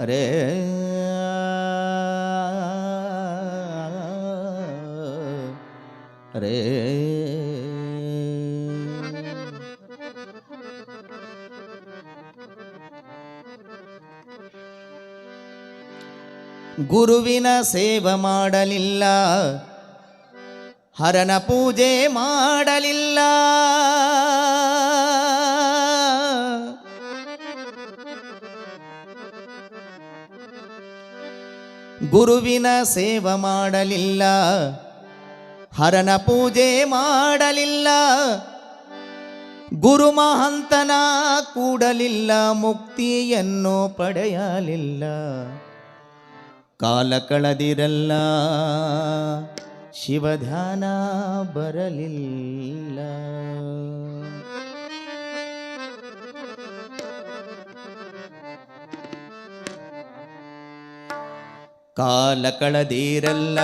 ಅರೇ ರೇ ಗುರುವಿನ ಸೇವೆ ಮಾಡಲಿಲ್ಲ ಹರನ ಪೂಜೆ ಮಾಡಲಿಲ್ಲ. ಗುರುವಿನ ಸೇವ ಮಾಡಲಿಲ್ಲ. ಹರನ ಪೂಜೆ ಮಾಡಲಿಲ್ಲ. ಗುರು ಮಹಂತನ ಕೂಡಲಿಲ್ಲ. ಮುಕ್ತಿಯನ್ನು ಪಡೆಯಲಿಲ್ಲ. ಕಾಲ ಕಳೆದಿರಲ್ಲ. ಶಿವಧ್ಯಾನ ಬರಲಿಲ್ಲ. ಕಾಲ ಕಳೆದಿರಲ್ಲ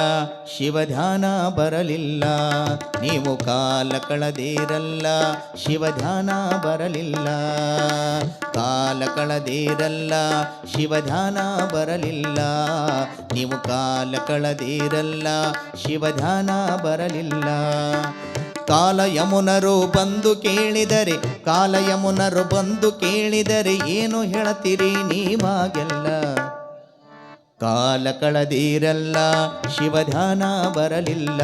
ಶಿವಧ್ಯಾನ ಬರಲಿಲ್ಲ. ನೀವು ಕಾಲ ಕಳೆದಿರಲ್ಲ ಶಿವಧ್ಯಾನ ಬರಲಿಲ್ಲ. ಕಾಲ ಕಳೆದಿರಲ್ಲ ಶಿವಧ್ಯಾನ ಬರಲಿಲ್ಲ. ನೀವು ಕಾಲ ಕಳೆದಿರಲ್ಲ ಶಿವಧ್ಯಾನ ಬರಲಿಲ್ಲ. ಕಾಲ ಯಮುನರು ಬಂದು ಕೇಳಿದರೆ, ಕಾಲ ಯಮುನರು ಬಂದು ಕೇಳಿದರೆ ಏನು ಹೇಳತ್ತೀರಿ ನೀವಾಗೆಲ್ಲ? ಕಾಲ ಕಳೆದಿರಲ್ಲ ಶಿವಧ್ಯಾನ ಬರಲಿಲ್ಲ.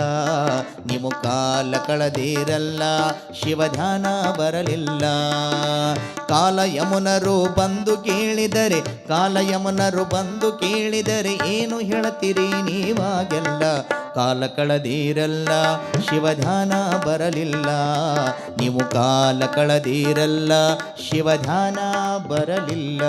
ನಿಮ್ಮ ಕಾಲ ಕಳೆದಿರಲ್ಲ ಶಿವಧ್ಯಾನ ಬರಲಿಲ್ಲ. ಕಾಲ ಯಮುನರು ಬಂದು ಕೇಳಿದರೆ, ಕಾಲ ಯಮುನರು ಬಂದು ಕೇಳಿದರೆ ಏನು ಹೇಳ್ತೀರಿ ನೀವಾಗೆಲ್ಲ? ಕಾಲ ಕಳೆದಿರಲ್ಲ ಶಿವಧ್ಯಾನ ಬರಲಿಲ್ಲ. ನೀವು ಕಾಲ ಕಳೆದಿರಲ್ಲ ಶಿವಧ್ಯಾನ ಬರಲಿಲ್ಲ.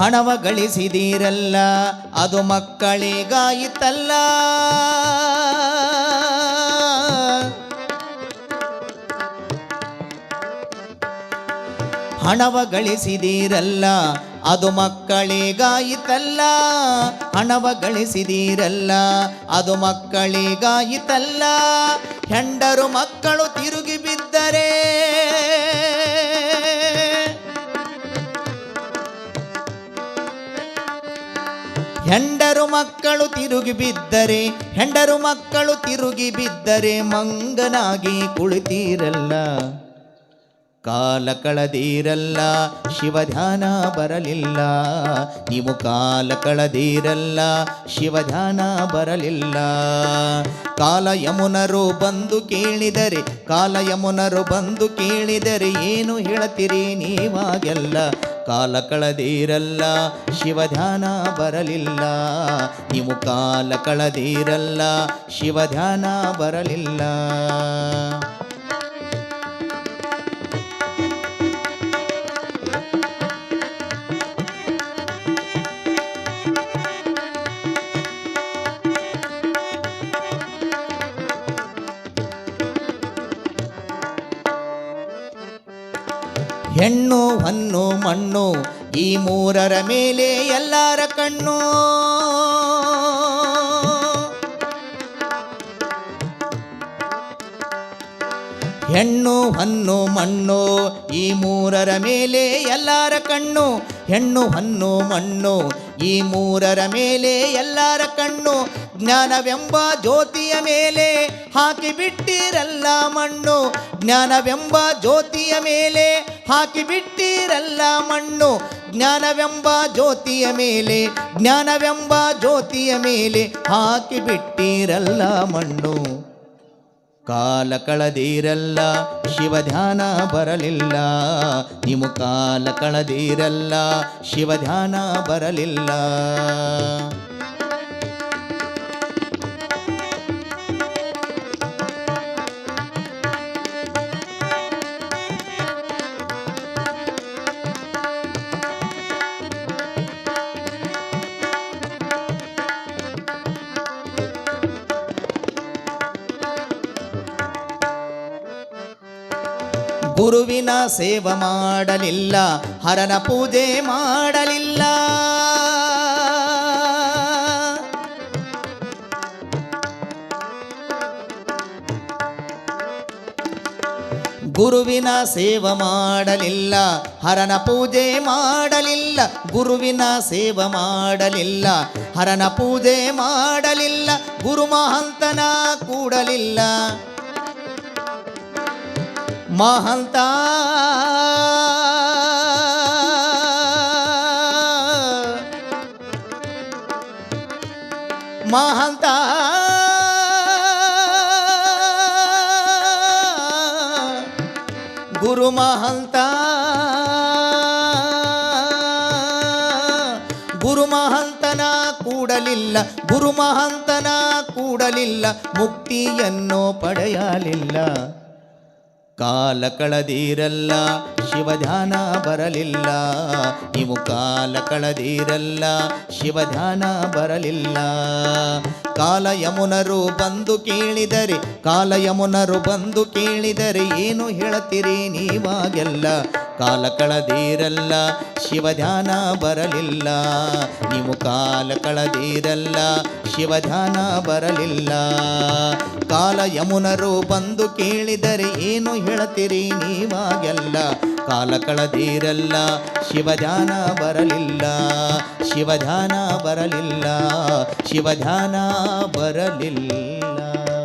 ಹಣವ ಗಳಿಸಿದೀರಲ್ಲ ಅದು ಮಕ್ಕಳಿಗಾಯಿತಲ್ಲ. ಹಣವ ಗಳಿಸಿದೀರಲ್ಲ ಅದು ಮಕ್ಕಳಿಗಾಯಿತಲ್ಲ. ಹಣವ ಗಳಿಸಿದೀರಲ್ಲ ಅದು ಮಕ್ಕಳಿಗಾಯಿತಲ್ಲ. ಹೆಂಡರು ಮಕ್ಕಳು ತಿರುಗಿ ಬಿದ್ದರೆ ಹೆಂಡರು ಮಕ್ಕಳು ತಿರುಗಿ ಬಿದ್ದರೆ, ಹೆಂಡರು ಮಕ್ಕಳು ತಿರುಗಿ ಬಿದ್ದರೆ ಮಂಗನಾಗಿ ಕುಳಿತೀರಲ್ಲ. ಕಾಲ ಕಳೆದಿರಲ್ಲ, ಶಿವಧ್ಯಾನ ಬರಲಿಲ್ಲ. ನೀವು ಕಾಲ ಕಳೆದಿರಲ್ಲ, ಶಿವಧ್ಯಾನ ಬರಲಿಲ್ಲ. ಕಾಲ ಯಮುನರು ಬಂದು ಕೇಳಿದರೆ, ಕಾಲ ಯಮುನರು ಬಂದು ಕೇಳಿದರೆ ಏನು ಹೇಳ್ತೀರಿ ನೀವಾಗೆಲ್ಲ? ಕಾಲ ಕಳೆದಿರಲ್ಲ ಶಿವಧ್ಯಾನ ಬರಲಿಲ್ಲ. ನೀವು ಕಾಲ ಕಳೆದಿರಲ್ಲ ಶಿವಧ್ಯಾನ ಬರಲಿಲ್ಲ. ಹೆಣ್ಣು, ಹಣ್ಣು, ಮಣ್ಣು, ಈ ಮೂರರ ಮೇಲೆ ಎಲ್ಲರ ಕಣ್ಣು. ಹೆಣ್ಣು, ಹಣ್ಣು, ಮಣ್ಣು, ಈ ಮೂರರ ಮೇಲೆ ಎಲ್ಲರ ಕಣ್ಣು. ಹೆಣ್ಣು, ಹಣ್ಣು, ಮಣ್ಣು, ಈ ಮೂರರ ಮೇಲೆ ಎಲ್ಲರ ಕಣ್ಣು, ಜ್ಞಾನವೆಂಬ ಜ್ಯೋತಿಯ ಮೇಲೆ ಹಾಕಿ ಬಿಟ್ಟಿರಲ್ಲ ಮಣ್ಣು, ಜ್ಞಾನವೆಂಬ ಜ್ಯೋತಿಯ ಮೇಲೆ ಹಾಕಿ ಬಿಟ್ಟಿರಲ್ಲ ಮಣ್ಣು, ಜ್ಞಾನವೆಂಬ ಜ್ಯೋತಿಯ ಮೇಲೆ, ಜ್ಞಾನವೆಂಬ ಜ್ಯೋತಿಯ ಮೇಲೆ ಹಾಕಿ ಬಿಟ್ಟಿರಲ್ಲ ಮಣ್ಣು. ಕಾಲ ಕಳೆದಿರಲ್ಲ ಶಿವಧ್ಯಾನ ಬರಲಿಲ್ಲ. ನೀವು ಕಾಲ ಕಳೆದಿರಲ್ಲ ಶಿವಧ್ಯಾನ ಬರಲಿಲ್ಲ. ಗುರುವಿನ ಸೇವ ಮಾಡಲಿಲ್ಲ, ಹರನ ಪೂಜೆ ಮಾಡಲಿಲ್ಲ. ಗುರುವಿನ ಸೇವ ಮಾಡಲಿಲ್ಲ, ಹರನ ಪೂಜೆ ಮಾಡಲಿಲ್ಲ, ಗುರುವಿನ ಸೇವ ಮಾಡಲಿಲ್ಲ, ಹರನ ಪೂಜೆ ಮಾಡಲಿಲ್ಲ ಗುರು ಮಹಂತನ ಕೂಡಲಿಲ್ಲ. ಮಹಂತ. ಮಹಂತ. ಗುರು ಮಹಂತ. ಗುರು ಮಹಂತನ ಕೂಡಲಿಲ್ಲ ಗುರು ಮಹಂತನ ಕೂಡಲಿಲ್ಲ ಮುಕ್ತಿಯನ್ನು ಪಡೆಯಲಿಲ್ಲ. ಕಾಲ ಕಳೆದಿರಲ್ಲ. ಶಿವ ಧ್ಯಾನ ಬರಲಿಲ್ಲ. ನೀವು ಕಾಲ ಕಳೆದಿರಲ್ಲ ಶಿವ ಧ್ಯಾನ ಬರಲಿಲ್ಲ. ಕಾಲ ಯಮುನರು ಬಂದು ಕೇಳಿದರೆ, ಕಾಲ ಯಮುನರು ಬಂದು ಕೇಳಿದರೆ ಏನು ಹೇಳುತ್ತೀರಿ ನೀವಾಗೆಲ್ಲ? ಕಾಲ ಕಳೆದಿರಲ್ಲ ಶಿವ ಧ್ಯಾನ ಬರಲಿಲ್ಲ. ನೀವು ಕಾಲ ಕಳೆದಿರಲ್ಲ ಶಿವ ಧ್ಯಾನ ಬರಲಿಲ್ಲ. ಕಾಲ ಯಮುನರು ಬಂದು ಕೇಳಿದರೆ ಏನು ಹೇಳುತ್ತೀರಿ ನೀವಾಗೆಲ್ಲ? ಕಾಲ ಕಳೆದಿರಲ್ಲ ಶಿವಧ್ಯಾನ ಬರಲಿಲ್ಲ ಶಿವಧಾನ ಬರಲಿಲ್ಲ ಶಿವಧಾನ ಬರಲಿಲ್ಲ.